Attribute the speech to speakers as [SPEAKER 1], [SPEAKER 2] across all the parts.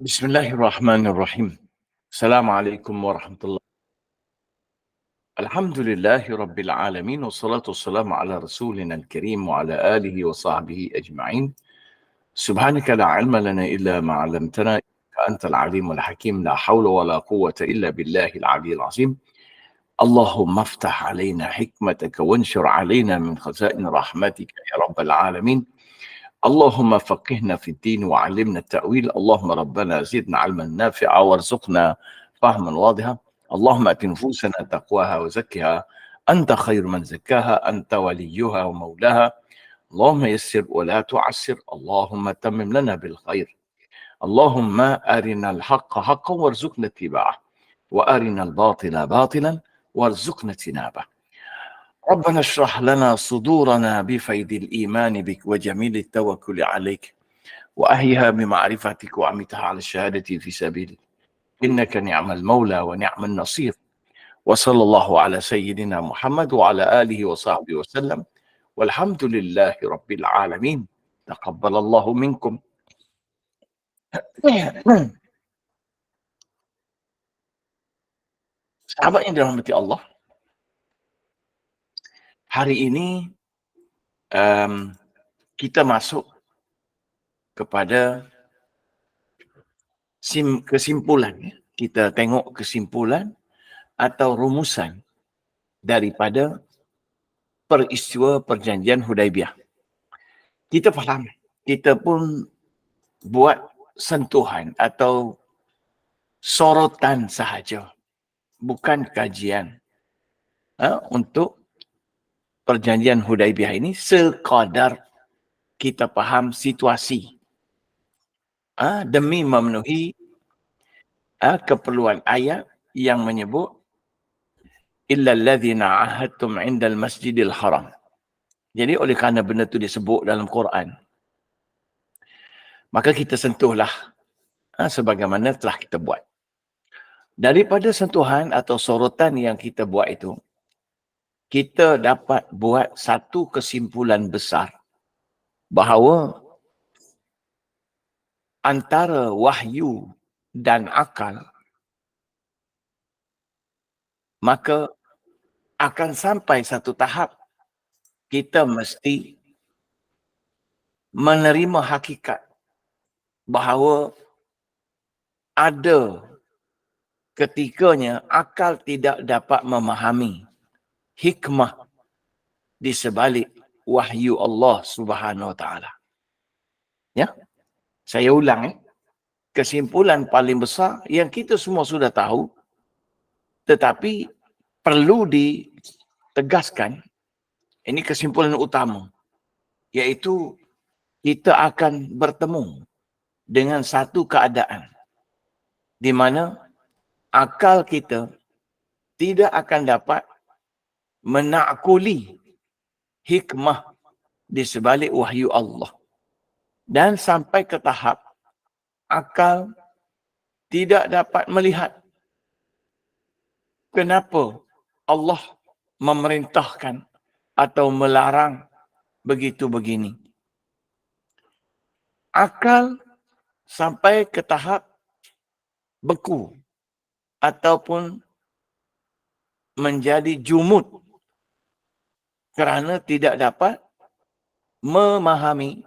[SPEAKER 1] بسم الله الرحمن الرحيم السلام عليكم ورحمة الله الحمد لله رب العالمين والصلاة والسلام على رسولنا الكريم وعلى آله وصحبه أجمعين سبحانك لا علم لنا إلا ما علمتنا أنت العليم الحكيم لا حول ولا قوة إلا بالله العلي العظيم اللهم افتح علينا حكمتك وانشر علينا من خزائن رحمتك يا رب العالمين اللهم فقهنا في الدين وعلمنا التأويل. اللهم ربنا زدنا علما نافعا وارزقنا فهما واضحا. اللهم أت نفوسنا تقواها وزكها. أنت خير من زكاها أنت وليها ومولاها. اللهم يسر ولا تعسر. اللهم تمم لنا بالخير. اللهم أرنا الحق حقا وارزقنا اتباعه. وأرنا الباطل باطلا وارزقنا اجتنابه. ربنا اشرح لنا صدورنا بفيض الإيمان بك وجميل التوكل عليك وأهيها بمعرفتك وأمتها على الشهادة في سبيلك. إنك نعم المولى ونعم النصير. وصلى الله على سيدنا محمد وعلى آله وصحبه وسلم. والحمد لله رب العالمين. تقبل الله منكم. Sahabat yang dirahmati Allah, hari ini um, kita masuk kepada sim, kesimpulan. Ya. Kita tengok kesimpulan atau rumusan daripada peristiwa perjanjian Hudaibiyah. Kita faham, kita pun buat sentuhan atau sorotan sahaja. Bukan kajian ha, untuk perjanjian Hudaibiyah ini sekadar kita faham situasi. Ha, demi memenuhi ha, keperluan ayat yang menyebut illa alladhina ahadtum indal masjidil haram. Jadi oleh kerana benda itu disebut dalam Quran maka kita sentuhlah ha, sebagaimana telah kita buat. Daripada sentuhan atau sorotan yang kita buat itu kita dapat buat satu kesimpulan besar bahawa antara wahyu dan akal maka akan sampai satu tahap kita mesti menerima hakikat bahawa ada ketikanya akal tidak dapat memahami hikmah di sebalik wahyu Allah Subhanahu wa taala. Ya. Saya ulang eh. Kesimpulan paling besar yang kita semua sudah tahu tetapi perlu ditegaskan ini kesimpulan utama iaitu kita akan bertemu dengan satu keadaan di mana akal kita tidak akan dapat menakuli hikmah di sebalik wahyu Allah. Dan sampai ke tahap akal tidak dapat melihat kenapa Allah memerintahkan atau melarang begitu begini. Akal sampai ke tahap beku ataupun menjadi jumud kerana tidak dapat memahami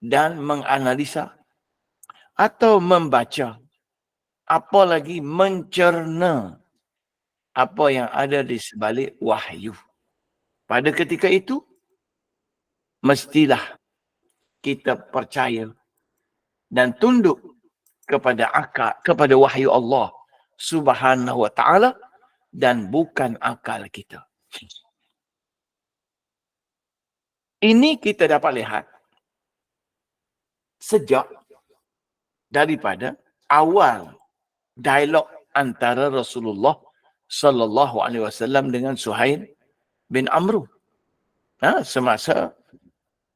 [SPEAKER 1] dan menganalisa atau membaca apalagi mencerna apa yang ada di sebalik wahyu. Pada ketika itu mestilah kita percaya dan tunduk kepada akal kepada wahyu Allah Subhanahu wa taala dan bukan akal kita. Ini kita dapat lihat sejak daripada awal dialog antara Rasulullah sallallahu alaihi wasallam dengan Suhail bin Amru. Ha, semasa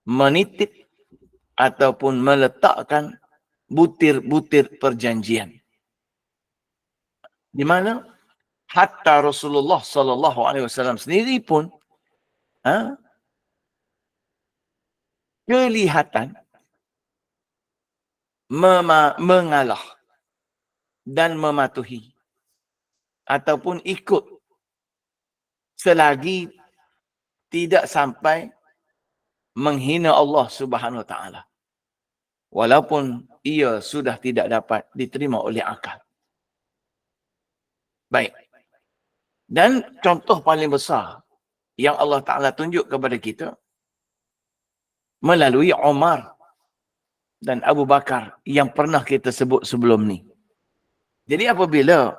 [SPEAKER 1] menitip ataupun meletakkan butir-butir perjanjian. Di mana hatta Rasulullah sallallahu alaihi wasallam sendiri pun ha, kelihatan mengalah dan mematuhi ataupun ikut selagi tidak sampai menghina Allah Subhanahu Wa Taala. Walaupun ia sudah tidak dapat diterima oleh akal. Baik. Dan contoh paling besar yang Allah Ta'ala tunjuk kepada kita melalui Umar dan Abu Bakar yang pernah kita sebut sebelum ni. Jadi apabila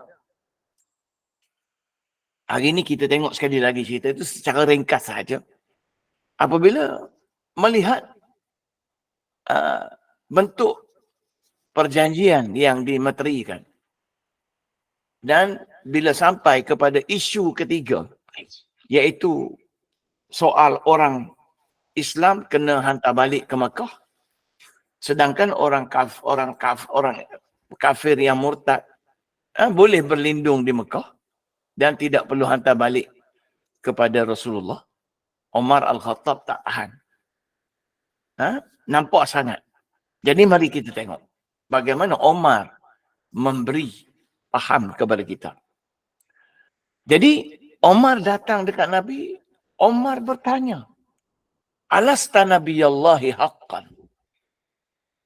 [SPEAKER 1] hari ni kita tengok sekali lagi cerita itu secara ringkas saja. Apabila melihat uh, bentuk perjanjian yang dimeterikan dan bila sampai kepada isu ketiga iaitu soal orang Islam kena hantar balik ke Mekah sedangkan orang kaf orang kaf orang kafir yang murtad eh, boleh berlindung di Mekah dan tidak perlu hantar balik kepada Rasulullah Umar Al-Khattab tak tahan ha? nampak sangat jadi mari kita tengok bagaimana Omar memberi paham kepada kita. Jadi Omar datang dekat Nabi, Omar bertanya, Alasta Nabi Allahi haqqan.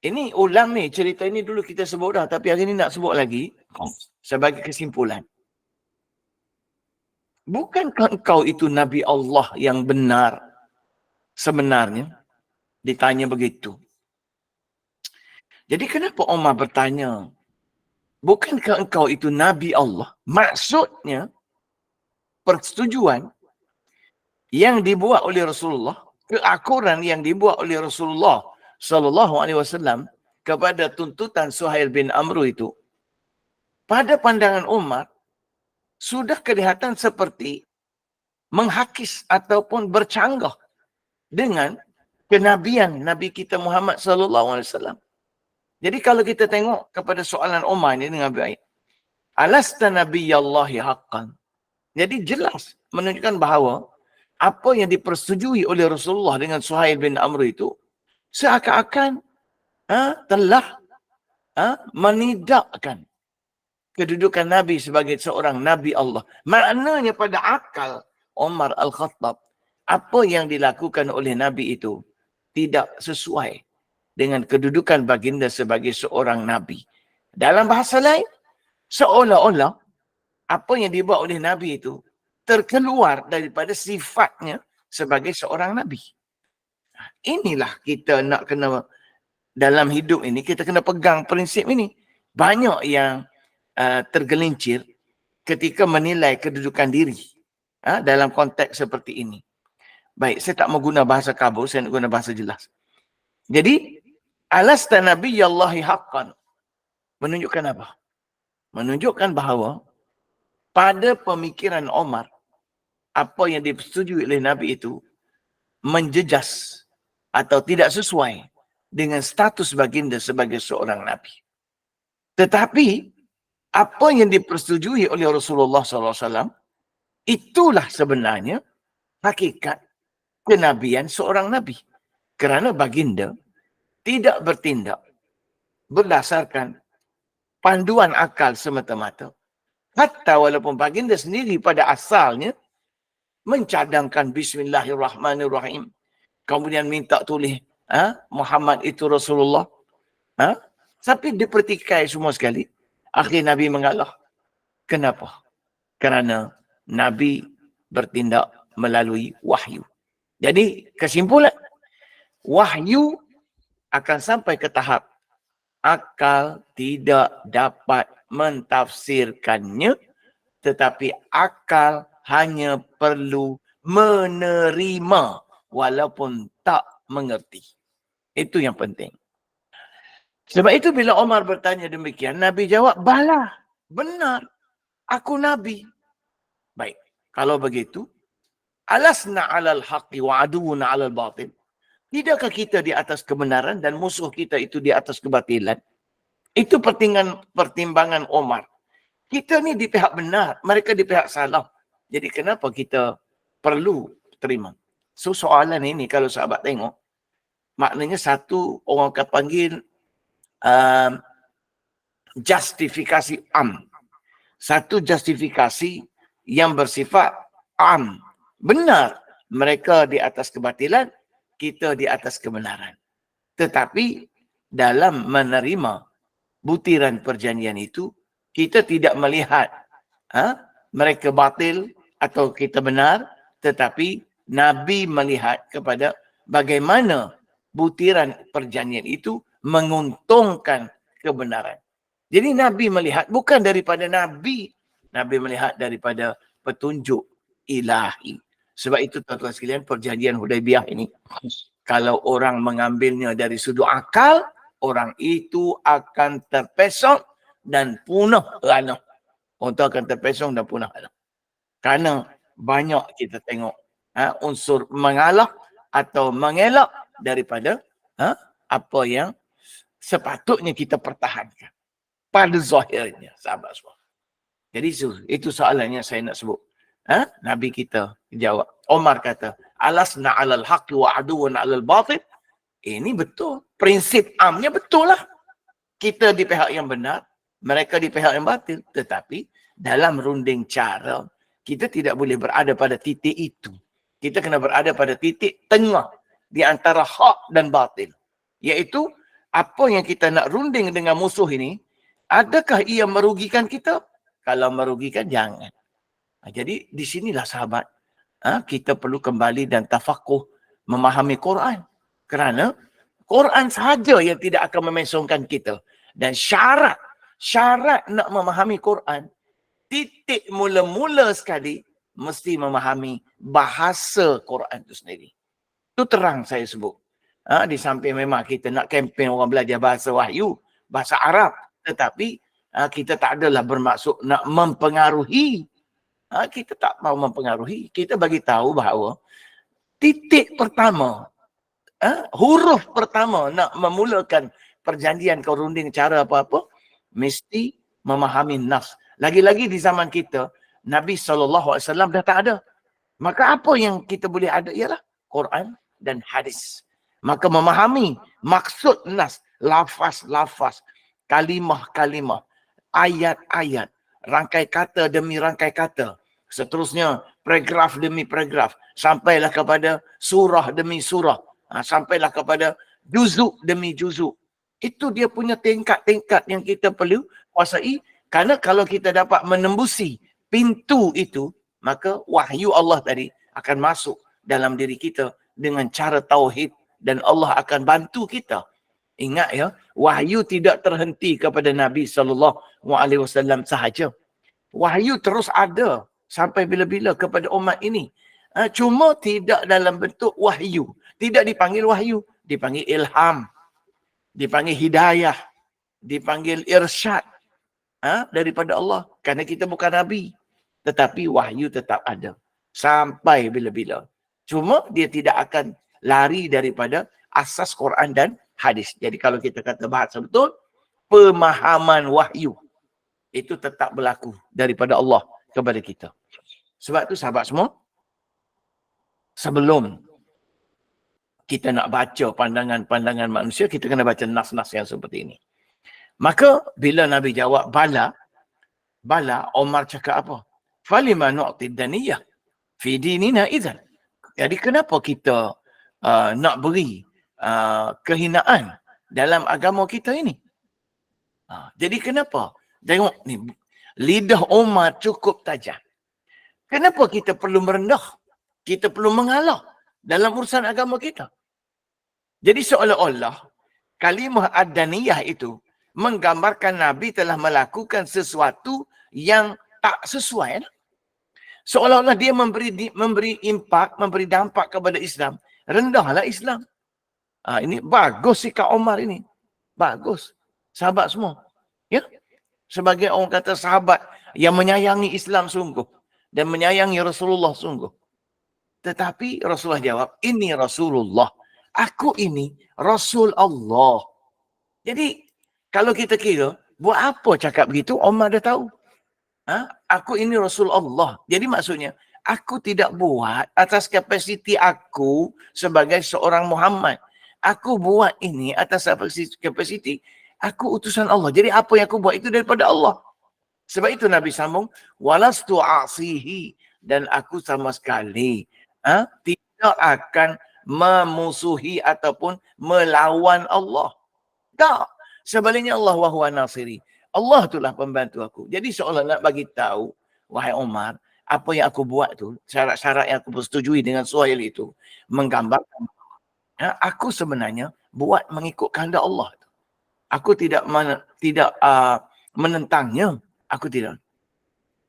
[SPEAKER 1] Ini ulang ni, cerita ini dulu kita sebut dah, tapi hari ini nak sebut lagi sebagai kesimpulan. Bukankah engkau itu Nabi Allah yang benar sebenarnya? Ditanya begitu. Jadi kenapa Umar bertanya, bukankah engkau itu Nabi Allah? Maksudnya, persetujuan yang dibuat oleh Rasulullah, keakuran yang dibuat oleh Rasulullah sallallahu alaihi wasallam kepada tuntutan Suhail bin Amru itu pada pandangan Umar sudah kelihatan seperti menghakis ataupun bercanggah dengan kenabian Nabi kita Muhammad sallallahu alaihi wasallam. Jadi kalau kita tengok kepada soalan Umar ini dengan baik. Alasta nabiyallahi haqqan. Jadi jelas menunjukkan bahawa apa yang dipersetujui oleh Rasulullah dengan Suhail bin Amr itu seakan-akan ha, telah ha, menidakkan kedudukan Nabi sebagai seorang Nabi Allah. Maknanya pada akal Umar Al-Khattab, apa yang dilakukan oleh Nabi itu tidak sesuai dengan kedudukan baginda sebagai seorang nabi. Dalam bahasa lain, seolah-olah apa yang dibuat oleh nabi itu terkeluar daripada sifatnya sebagai seorang nabi. Inilah kita nak kena dalam hidup ini kita kena pegang prinsip ini. Banyak yang uh, tergelincir ketika menilai kedudukan diri uh, dalam konteks seperti ini. Baik, saya tak mau guna bahasa kabur, saya nak guna bahasa jelas. Jadi, Alasta Nabiyallahi haqqan. Menunjukkan apa? Menunjukkan bahawa pada pemikiran Omar, apa yang disetujui oleh Nabi itu menjejas atau tidak sesuai dengan status baginda sebagai seorang Nabi. Tetapi apa yang dipersetujui oleh Rasulullah SAW itulah sebenarnya hakikat kenabian seorang Nabi. Kerana baginda tidak bertindak berdasarkan panduan akal semata-mata. Hatta walaupun baginda sendiri pada asalnya mencadangkan Bismillahirrahmanirrahim. Kemudian minta tulis ha? Muhammad itu Rasulullah. Ha? Tapi dipertikai semua sekali. Akhir Nabi mengalah. Kenapa? Kerana Nabi bertindak melalui wahyu. Jadi kesimpulan, wahyu akan sampai ke tahap akal tidak dapat mentafsirkannya tetapi akal hanya perlu menerima walaupun tak mengerti. Itu yang penting. Sebab itu bila Omar bertanya demikian, Nabi jawab, bala, benar, aku Nabi. Baik, kalau begitu, alasna alal haqi wa aduuna alal batin. Tidakkah kita di atas kebenaran dan musuh kita itu di atas kebatilan? Itu pertimbangan, pertimbangan Omar. Kita ni di pihak benar, mereka di pihak salah. Jadi kenapa kita perlu terima? So soalan ini kalau sahabat tengok, maknanya satu orang akan panggil uh, justifikasi am. Satu justifikasi yang bersifat am. Benar mereka di atas kebatilan, kita di atas kebenaran. Tetapi dalam menerima butiran perjanjian itu, kita tidak melihat ha, mereka batil atau kita benar, tetapi Nabi melihat kepada bagaimana butiran perjanjian itu menguntungkan kebenaran. Jadi Nabi melihat bukan daripada Nabi. Nabi melihat daripada petunjuk ilahi. Sebab itu tuan-tuan sekalian perjanjian Hudaibiyah ini. Kalau orang mengambilnya dari sudut akal, orang itu akan terpesong dan punah ranah. Orang itu akan terpesong dan punah ranah. Kerana banyak kita tengok ha, unsur mengalah atau mengelak daripada ha, apa yang sepatutnya kita pertahankan pada zahirnya sahabat semua. Jadi itu, itu soalannya saya nak sebut. Ha? Nabi kita jawab. Omar kata, alasna alal haqi wa aduwan alal batil. Ini betul. Prinsip amnya betul lah. Kita di pihak yang benar, mereka di pihak yang batil. Tetapi dalam runding cara, kita tidak boleh berada pada titik itu. Kita kena berada pada titik tengah di antara hak dan batil. Iaitu apa yang kita nak runding dengan musuh ini, Adakah ia merugikan kita? Kalau merugikan, jangan. Jadi di sinilah sahabat, ha, kita perlu kembali dan tafakuh memahami Quran. Kerana Quran sahaja yang tidak akan memesongkan kita. Dan syarat, syarat nak memahami Quran, titik mula-mula sekali mesti memahami bahasa Quran itu sendiri. Itu terang saya sebut. Ha, di samping memang kita nak kempen orang belajar bahasa wahyu, bahasa Arab tetapi uh, kita tak adalah bermaksud nak mempengaruhi uh, kita tak mau mempengaruhi kita bagi tahu bahawa titik pertama uh, huruf pertama nak memulakan perjanjian kau runding cara apa-apa mesti memahami nafs lagi-lagi di zaman kita Nabi SAW dah tak ada maka apa yang kita boleh ada ialah Quran dan hadis maka memahami maksud nas lafaz-lafaz kalimah-kalimah, ayat-ayat, rangkai kata demi rangkai kata. Seterusnya, paragraf demi paragraf. Sampailah kepada surah demi surah. Ha, sampailah kepada juzuk demi juzuk. Itu dia punya tingkat-tingkat yang kita perlu kuasai. Kerana kalau kita dapat menembusi pintu itu, maka wahyu Allah tadi akan masuk dalam diri kita dengan cara tauhid dan Allah akan bantu kita Ingat ya, wahyu tidak terhenti kepada Nabi sallallahu alaihi wasallam sahaja. Wahyu terus ada sampai bila-bila kepada umat ini. Ha, cuma tidak dalam bentuk wahyu. Tidak dipanggil wahyu, dipanggil ilham. Dipanggil hidayah, dipanggil irsyad ha, daripada Allah. Kerana kita bukan nabi, tetapi wahyu tetap ada sampai bila-bila. Cuma dia tidak akan lari daripada asas Quran dan hadis. Jadi kalau kita kata bahasa betul, pemahaman wahyu itu tetap berlaku daripada Allah kepada kita. Sebab tu sahabat semua, sebelum kita nak baca pandangan-pandangan manusia, kita kena baca nas-nas yang seperti ini. Maka bila Nabi jawab bala, bala Omar cakap apa? Falima nu'ti daniyah fi dinina idzan. Jadi kenapa kita uh, nak beri uh, kehinaan dalam agama kita ini. Uh, jadi kenapa? Tengok ni, lidah Umar cukup tajam. Kenapa kita perlu merendah? Kita perlu mengalah dalam urusan agama kita. Jadi seolah-olah kalimah ad-daniyah itu menggambarkan Nabi telah melakukan sesuatu yang tak sesuai. Seolah-olah dia memberi memberi impak, memberi dampak kepada Islam. Rendahlah Islam. Ha, ini bagus sikap Omar ini. Bagus. Sahabat semua. Ya. Sebagai orang kata sahabat yang menyayangi Islam sungguh. Dan menyayangi Rasulullah sungguh. Tetapi Rasulullah jawab, ini Rasulullah. Aku ini Rasul Allah. Jadi kalau kita kira, buat apa cakap begitu? Omar dah tahu. Ha? Aku ini Rasul Allah. Jadi maksudnya, aku tidak buat atas kapasiti aku sebagai seorang Muhammad aku buat ini atas kapasiti Aku utusan Allah. Jadi apa yang aku buat itu daripada Allah. Sebab itu Nabi sambung, walastu asihi dan aku sama sekali ha, tidak akan memusuhi ataupun melawan Allah. Tak. Sebaliknya Allah wa huwa nasiri. Allah itulah pembantu aku. Jadi seolah nak bagi tahu, wahai Umar, apa yang aku buat tu, syarat-syarat yang aku persetujui dengan Suhail itu, menggambarkan ya, aku sebenarnya buat mengikut kehendak Allah. Aku tidak men, tidak uh, menentangnya. Aku tidak.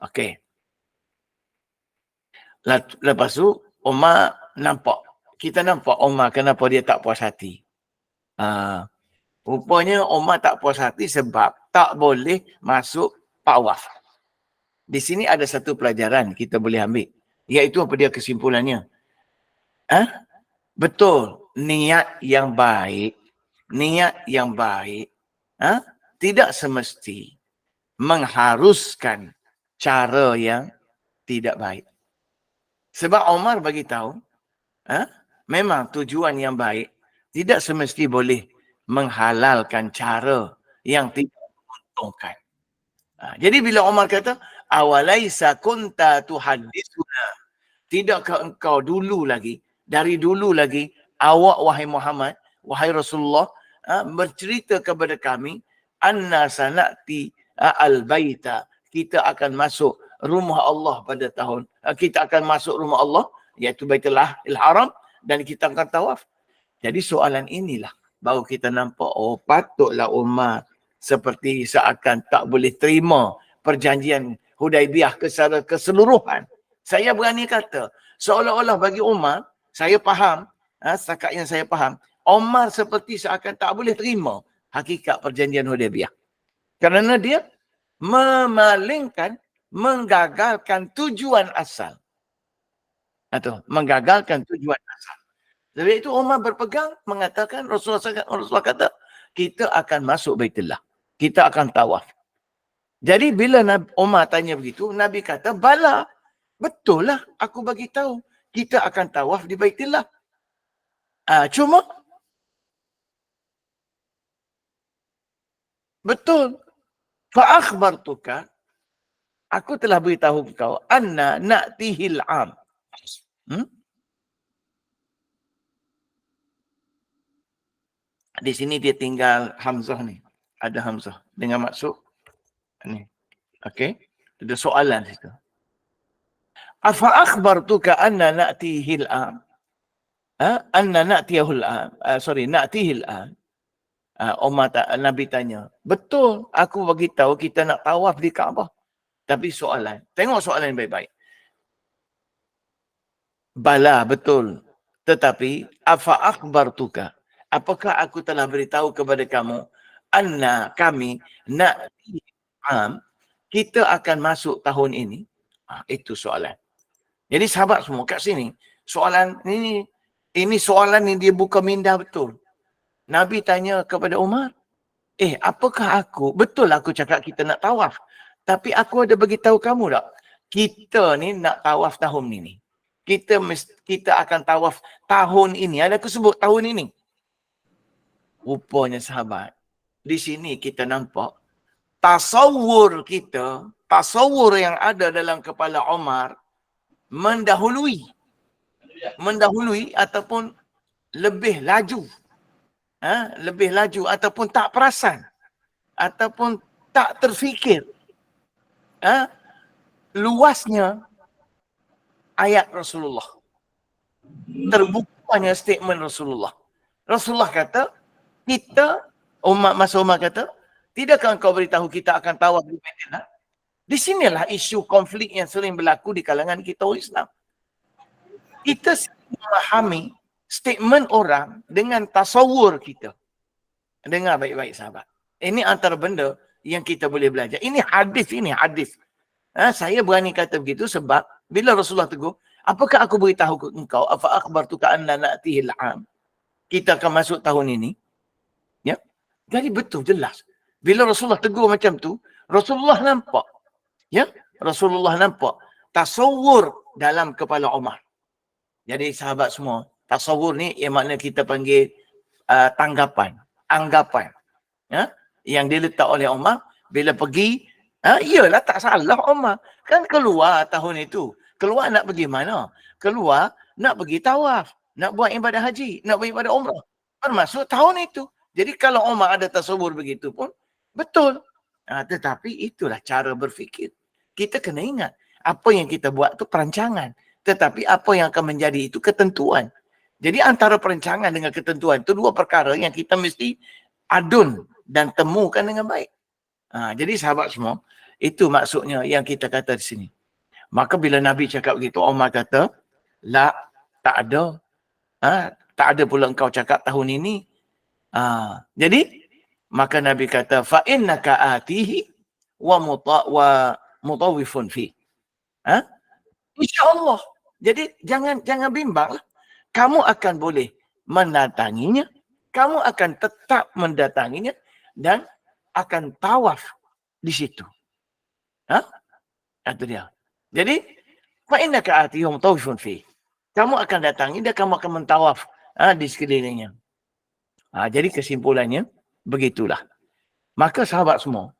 [SPEAKER 1] Okey. Lepas tu, Umar nampak. Kita nampak Umar kenapa dia tak puas hati. Uh, rupanya Umar tak puas hati sebab tak boleh masuk tawaf. Di sini ada satu pelajaran kita boleh ambil. Iaitu apa dia kesimpulannya. Eh? Betul. Niat yang baik. Niat yang baik. Eh? Tidak semesti mengharuskan cara yang tidak baik. Sebab Omar bagi tahu, eh? memang tujuan yang baik tidak semesti boleh menghalalkan cara yang tidak menguntungkan. Ha, jadi bila Omar kata, awalaisa kunta tuhaddisuna tidakkah engkau dulu lagi dari dulu lagi awak wahai Muhammad wahai Rasulullah uh, bercerita kepada kami anna sanati uh, al baita kita akan masuk rumah Allah pada tahun uh, kita akan masuk rumah Allah iaitu Baitullah al Haram dan kita akan tawaf jadi soalan inilah baru kita nampak oh patutlah Umar seperti seakan tak boleh terima perjanjian Hudaibiyah secara keseluruhan. Saya berani kata, seolah-olah bagi Umar, saya faham, ha, setakat yang saya faham, Umar seperti seakan tak boleh terima hakikat perjanjian Hudaibiyah. Kerana dia memalingkan, menggagalkan tujuan asal. Atau menggagalkan tujuan asal. Sebab itu Umar berpegang mengatakan Rasulullah, Rasulullah kata kita akan masuk Baitullah. Kita akan tawaf. Jadi bila Nabi Umar tanya begitu, Nabi kata, bala. Betul lah aku bagi tahu. Kita akan tawaf di Baitullah. Uh, cuma Betul. Fa akhbartuka aku telah beritahu kau anna na'tihil am. Hmm? Di sini dia tinggal Hamzah ni. Ada Hamzah dengan maksud Ni. Okey. Ada soalan situ. Afa akhbartuka anna na'tihi al-an? Ha? Anna na'tihi al-an. Uh, sorry, na'tihi al-an. Uh, Umar ta- Nabi tanya, betul aku bagi tahu kita nak tawaf di Kaabah. Tapi soalan, tengok soalan baik-baik. Bala, betul. Tetapi, afa akhbartuka? Apakah aku telah beritahu kepada kamu anna kami nak am kita akan masuk tahun ini? Ha, itu soalan. Jadi sahabat semua kat sini, soalan ini ini soalan ni dia buka minda betul. Nabi tanya kepada Umar, "Eh, apakah aku betul aku cakap kita nak tawaf? Tapi aku ada bagi tahu kamu tak? Kita ni nak tawaf tahun ini. Kita kita akan tawaf tahun ini. Ada aku sebut tahun ini." Rupanya sahabat, di sini kita nampak tasawur kita, tasawur yang ada dalam kepala Omar mendahului. Mendahului ataupun lebih laju. Ha? lebih laju ataupun tak perasan. Ataupun tak terfikir. Ha? luasnya ayat Rasulullah. Terbukanya statement Rasulullah. Rasulullah kata kita umat masa Umar kata Tidakkah engkau beritahu kita akan tawaf di Madinah? Di sinilah isu konflik yang sering berlaku di kalangan kita orang Islam. Kita memahami statement orang dengan tasawur kita. Dengar baik-baik sahabat. Ini antara benda yang kita boleh belajar. Ini hadis, ini hadis. Ha, saya berani kata begitu sebab bila Rasulullah tegur, apakah aku beritahu engkau, apa akhbar tu ka'anna na'tihil am? Kita akan masuk tahun ini. Jadi betul, jelas. Bila Rasulullah tegur macam tu, Rasulullah nampak. Ya, Rasulullah nampak tasawur dalam kepala Umar. Jadi sahabat semua, tasawur ni yang makna kita panggil uh, tanggapan, anggapan. Ya, yang diletak oleh Umar bila pergi ha, iyalah tak salah Umar kan keluar tahun itu keluar nak pergi mana keluar nak pergi tawaf nak buat ibadah haji nak buat ibadah umrah termasuk tahun itu jadi kalau Umar ada tasawur begitu pun betul ha, tetapi itulah cara berfikir kita kena ingat apa yang kita buat tu perancangan tetapi apa yang akan menjadi itu ketentuan jadi antara perancangan dengan ketentuan itu dua perkara yang kita mesti adun dan temukan dengan baik. Ha, jadi sahabat semua, itu maksudnya yang kita kata di sini. Maka bila Nabi cakap begitu, Umar kata, La, tak ada. Ha, tak ada pula engkau cakap tahun ini. Ha, jadi, maka Nabi kata, Fa'innaka atihi wa, muta, wa mutawifun fi. Ha? InsyaAllah. Jadi, jangan jangan bimbang kamu akan boleh mendatanginya, kamu akan tetap mendatanginya dan akan tawaf di situ. Ha? Itu dia. Jadi, fa innaka atihum tawfun fi. Kamu akan datangi dan kamu akan mentawaf ha, di sekelilingnya. Ha, jadi kesimpulannya begitulah. Maka sahabat semua,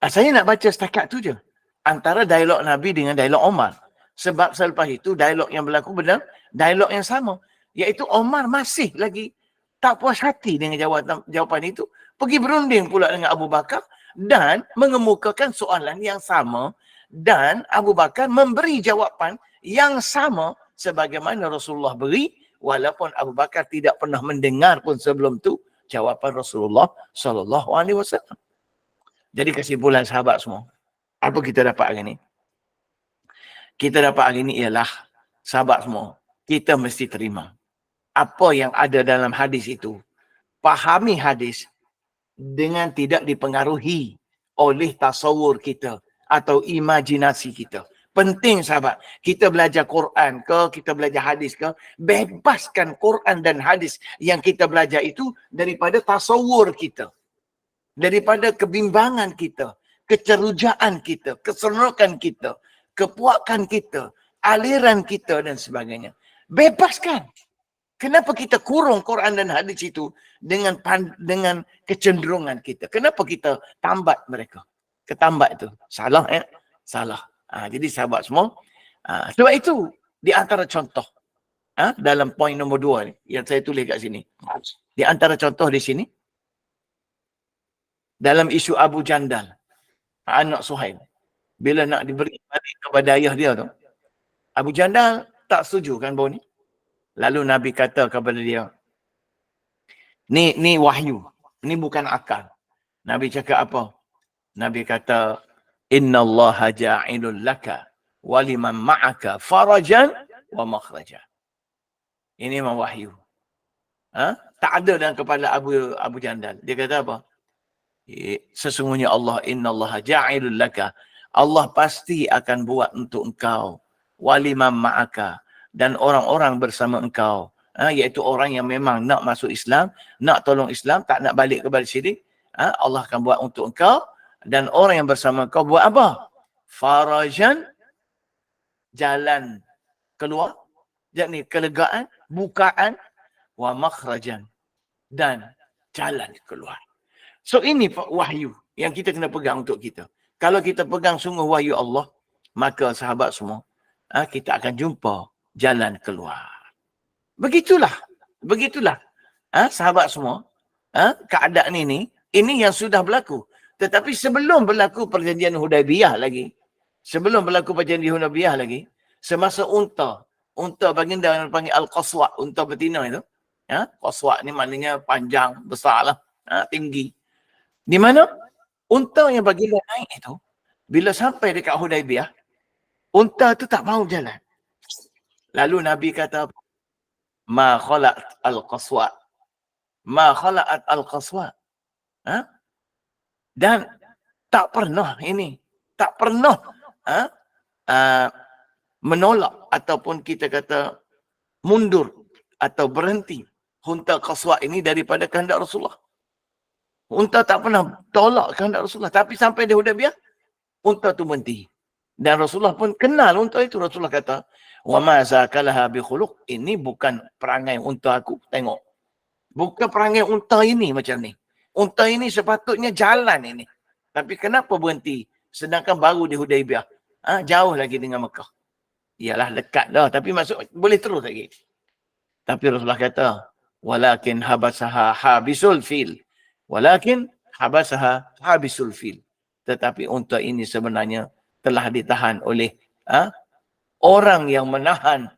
[SPEAKER 1] ha, saya nak baca setakat tu je. Antara dialog Nabi dengan dialog Omar. Sebab selepas itu dialog yang berlaku benar dialog yang sama. Iaitu Omar masih lagi tak puas hati dengan jawapan, jawapan itu. Pergi berunding pula dengan Abu Bakar dan mengemukakan soalan yang sama dan Abu Bakar memberi jawapan yang sama sebagaimana Rasulullah beri walaupun Abu Bakar tidak pernah mendengar pun sebelum tu jawapan Rasulullah sallallahu alaihi wasallam. Jadi kesimpulan sahabat semua, apa kita dapat hari ini? Kita dapat hari ini ialah sahabat semua, kita mesti terima apa yang ada dalam hadis itu. Pahami hadis dengan tidak dipengaruhi oleh tasawur kita atau imajinasi kita. Penting sahabat, kita belajar Quran ke, kita belajar hadis ke, bebaskan Quran dan hadis yang kita belajar itu daripada tasawur kita. Daripada kebimbangan kita, kecerujaan kita, keserokan kita, kepuakan kita, aliran kita dan sebagainya. Bebaskan. Kenapa kita kurung Quran dan hadis itu dengan dengan kecenderungan kita? Kenapa kita tambat mereka? Ketambat itu. Salah eh? Salah. Ha, jadi sahabat semua. Ha, sebab itu di antara contoh ha, dalam poin nombor dua ni yang saya tulis kat sini. Di antara contoh di sini. Dalam isu Abu Jandal. Anak Suhail. Bila nak diberi kepada ayah dia tu. Abu Jandal tak setuju kan bau ni? Lalu Nabi kata kepada dia, ni ni wahyu, ni bukan akal. Nabi cakap apa? Nabi kata, Inna Allah ja'ilul laka waliman ma'aka farajan wa makhraja. Ini memang wahyu. Ha? Tak ada dalam kepala Abu Abu Jandal. Dia kata apa? Sesungguhnya Allah, Inna Allah ja'ilul laka. Allah pasti akan buat untuk engkau waliman ma'aka dan orang-orang bersama engkau ha, iaitu orang yang memang nak masuk Islam nak tolong Islam tak nak balik kepada syirik ha, Allah akan buat untuk engkau dan orang yang bersama engkau buat apa farajan jalan keluar yakni kelegaan bukaan wa makhrajan dan jalan keluar so ini wahyu yang kita kena pegang untuk kita kalau kita pegang sungguh wahyu Allah maka sahabat semua ha, kita akan jumpa jalan keluar. Begitulah. Begitulah. Ha, sahabat semua. Ha, keadaan ini, ini yang sudah berlaku. Tetapi sebelum berlaku perjanjian Hudaybiyah lagi, sebelum berlaku perjanjian Hudaybiyah lagi, semasa unta, unta baginda yang panggil Al-Qaswa, unta betina itu. Ha, Qaswa ni maknanya panjang, besar lah, ha, tinggi. Di mana? Unta yang baginda naik itu, bila sampai dekat Hudaybiyah, unta tu tak mau jalan. Lalu Nabi kata ma khalaqat al-qaswa. Ma khalaqat al-qaswa. Ha? Dan tak pernah ini, tak pernah ha? uh, menolak ataupun kita kata mundur atau berhenti unta qaswa ini daripada kehendak Rasulullah. Unta tak pernah tolak kehendak Rasulullah. Tapi sampai di Hudaybiyah, unta tu berhenti. Dan Rasulullah pun kenal unta itu. Rasulullah kata, Wa ma zakalaha bi khuluq. Ini bukan perangai unta aku. Tengok. Bukan perangai unta ini macam ni. Unta ini sepatutnya jalan ini. Tapi kenapa berhenti? Sedangkan baru di Hudaibiyah. Ah, jauh lagi dengan Mekah. Ialah dekat dah. Tapi masuk boleh terus lagi. Tapi Rasulullah kata, walakin habasaha habisul fil. Walakin habasaha habisul fil. Tetapi unta ini sebenarnya telah ditahan oleh ah, orang yang menahan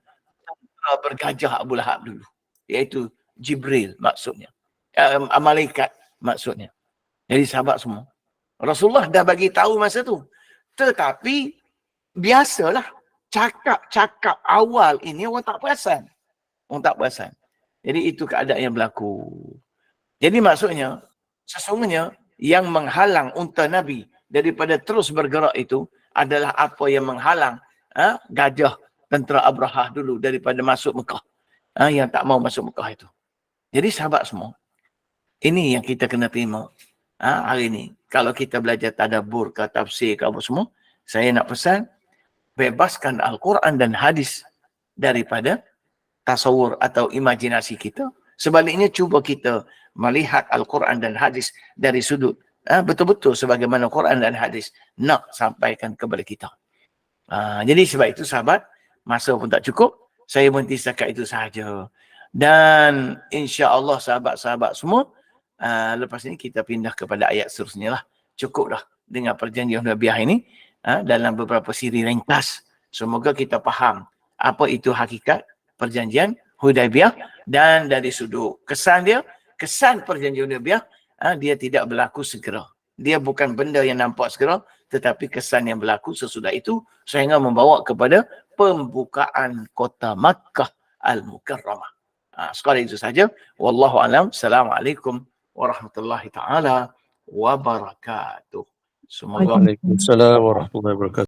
[SPEAKER 1] bergajah Abu Lahab dulu. Iaitu Jibril maksudnya. Uh, malaikat maksudnya. Jadi sahabat semua. Rasulullah dah bagi tahu masa tu. Tetapi biasalah cakap-cakap awal ini orang tak perasan. Orang tak perasan. Jadi itu keadaan yang berlaku. Jadi maksudnya sesungguhnya yang menghalang unta Nabi daripada terus bergerak itu adalah apa yang menghalang ha, gajah tentera Abrahah dulu daripada masuk Mekah. Ha, yang tak mau masuk Mekah itu. Jadi sahabat semua, ini yang kita kena terima ha, hari ini. Kalau kita belajar tadabur ke tafsir ke apa semua, saya nak pesan, bebaskan Al-Quran dan hadis daripada tasawur atau imajinasi kita. Sebaliknya cuba kita melihat Al-Quran dan hadis dari sudut ha, betul-betul sebagaimana Quran dan hadis nak sampaikan kepada kita. Ha, jadi sebab itu sahabat, masa pun tak cukup, saya berhenti setakat itu sahaja. Dan insya Allah sahabat-sahabat semua, uh, lepas ini kita pindah kepada ayat seterusnya lah. Cukup dah dengan perjanjian Nabiah ini uh, dalam beberapa siri ringkas. Semoga kita faham apa itu hakikat perjanjian Hudaibiyah dan dari sudut kesan dia, kesan perjanjian Hudaibiyah, uh, dia tidak berlaku segera. Dia bukan benda yang nampak segera, tetapi kesan yang berlaku sesudah itu sehingga membawa kepada pembukaan kota Makkah Al-Mukarramah. Ha, sekali itu saja. Wallahu alam. Assalamualaikum ورحمة الله تعالى وبركاته.
[SPEAKER 2] السلام ورحمة الله وبركاته.